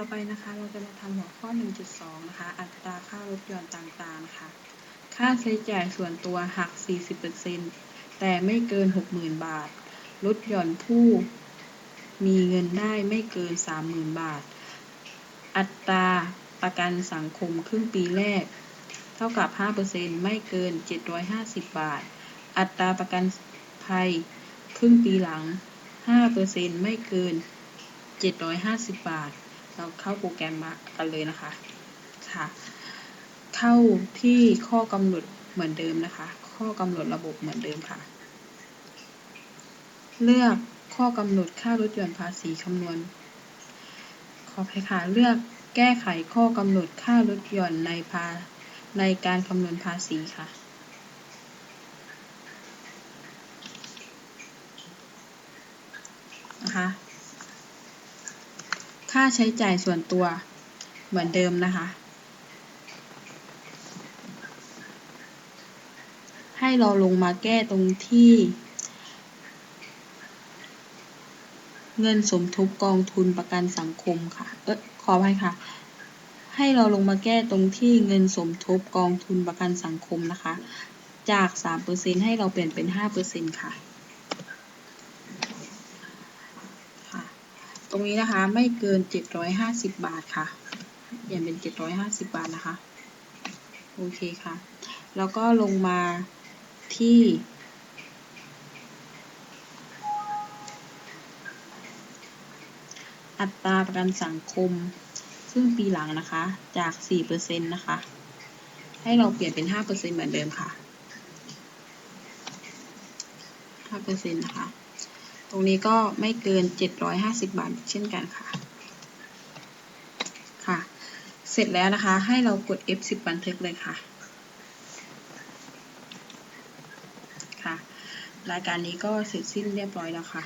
ต่อไปนะคะเราจะมาทำหัวข้อ 1.2 นะคะ อัตราค่ารถยนต์ต่างๆนะคะค่าใช้จ่ายส่วนตัวหัก 40%แต่ไม่เกิน 60,000 บาท ลดหย่อนผู้มีเงินได้ไม่เกิน 30,000 บาท อัตราประกันสังคมครึ่งปีแรก เท่ากับ 5%ไม่เกิน 750 บาท อัตราประกันภัยครึ่งปีหลัง 5%ไม่เกิน 750 บาท เราเข้าโปรแกรมมากันเลยนะคะค่ะ เข้าที่ข้อกำหนดเหมือนเดิมนะคะ ข้อกำหนดระบบเหมือนเดิมค่ะ เลือกข้อกำหนดค่าลดหย่อนภาษีคำนวณ ขออภัยค่ะเลือกแก้ไขข้อกำหนดค่าลดหย่อนในภาในการคำนวณภาษีค่ะนะคะ ค่าใช้จ่ายส่วนตัวเหมือนเดิมนะคะ ให้เราลงมาแก้ตรงที่ เงินสมทบกองทุนประกันสังคมค่ะ เออขออภัยค่ะ ให้เราลงมาแก้ตรงที่เงินสมทบกองทุนประกันสังคมนะคะ จาก 3%ให้เราเปลี่ยนเป็น 5%ค่ะ ตรงนี้นะคะไม่เกิน 750 บาทค่ะเปลี่ยนเป็น 750 บาทนะคะ โอเคค่ะ แล้วก็ลงมาที่อัตราประกันสังคม ซึ่งปีหลังนะคะ จาก 4%นะคะ ให้เราเปลี่ยนเป็น 5%เหมือนเดิมค่ะ 5%นะคะ ตรงนี้ก็ไม่เกิน 750 บาทเช่นกันค่ะ ค่ะ เสร็จแล้วนะคะ ให้เรากด F10 บันทึกเลยค่ะ ค่ะ รายการนี้ก็เสร็จสิ้นเรียบร้อยแล้วค่ะ